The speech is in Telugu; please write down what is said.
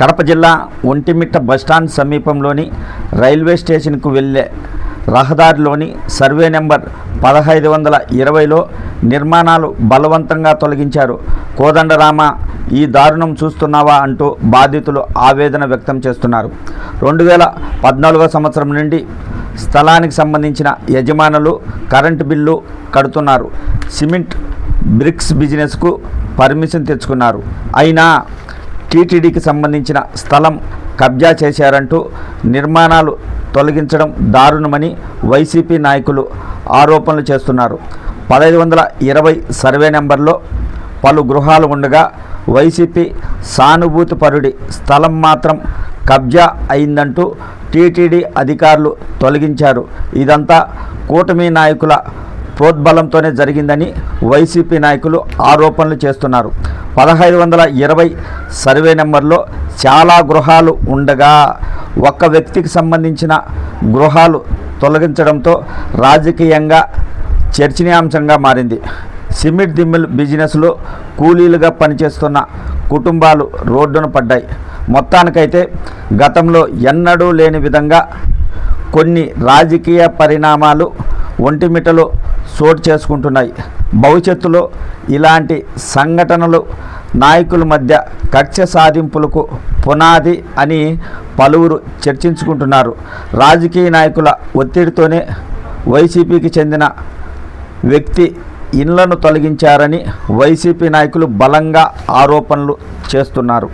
కడప జిల్లా ఒంటిమిట్ట బస్టాండ్ సమీపంలోని రైల్వే స్టేషన్కు వెళ్ళే రహదారిలోని సర్వే నెంబర్ పదహైదు వందల ఇరవైలో నిర్మాణాలు బలవంతంగా తొలగించారు. కోదండరామ ఈ దారుణం చూస్తున్నావా? అంటూ బాధితులు ఆవేదన వ్యక్తం చేస్తున్నారు. రెండు వేల పద్నాలుగో సంవత్సరం నుండి స్థలానికి సంబంధించిన యజమానులు కరెంటు బిల్లు కడుతున్నారు. సిమెంట్ బ్రిక్స్ బిజినెస్కు పర్మిషన్ తెచ్చుకున్నారు. అయినా టీటీడీకి సంబంధించిన స్థలం కబ్జా చేశారంటూ నిర్మాణాలు తొలగించడం దారుణమని వైసీపీ నాయకులు ఆరోపణలు చేస్తున్నారు. పదహైదు వందల ఇరవై సర్వే నెంబర్లో పలు గృహాలు ఉండగా వైసీపీ సానుభూతి పరుడి స్థలం మాత్రం కబ్జా అయిందంటూ టీటీడీ అధికారులు తొలగించారు. ఇదంతా కూటమి నాయకుల ప్రోద్బలంతోనే జరిగిందని వైసీపీ నాయకులు ఆరోపణలు చేస్తున్నారు. పదహైదు వందల ఇరవై సర్వే నెంబర్లో చాలా గృహాలు ఉండగా ఒక్క వ్యక్తికి సంబంధించిన గృహాలు తొలగించడంతో రాజకీయంగా చర్చనీయాంశంగా మారింది. సిమెంట్ దిమ్మిల్ బిజినెస్లో కూలీలుగా పనిచేస్తున్న కుటుంబాలు రోడ్డున పడ్డాయి. మొత్తానికైతే గతంలో ఎన్నడూ లేని విధంగా కొన్ని రాజకీయ పరిణామాలు ఒంటిమిటలో చోటు చేసుకుంటున్నాయి. భవిష్యత్తులో ఇలాంటి సంఘటనలు నాయకుల మధ్య కక్ష సాధింపులకు పునాది అని పలువురు చర్చించుకుంటున్నారు. రాజకీయ నాయకుల ఒత్తిడితోనే వైసీపీకి చెందిన వ్యక్తి ఇండ్లను తొలగించారని వైసీపీ నాయకులు బలంగా ఆరోపణలు చేస్తున్నారు.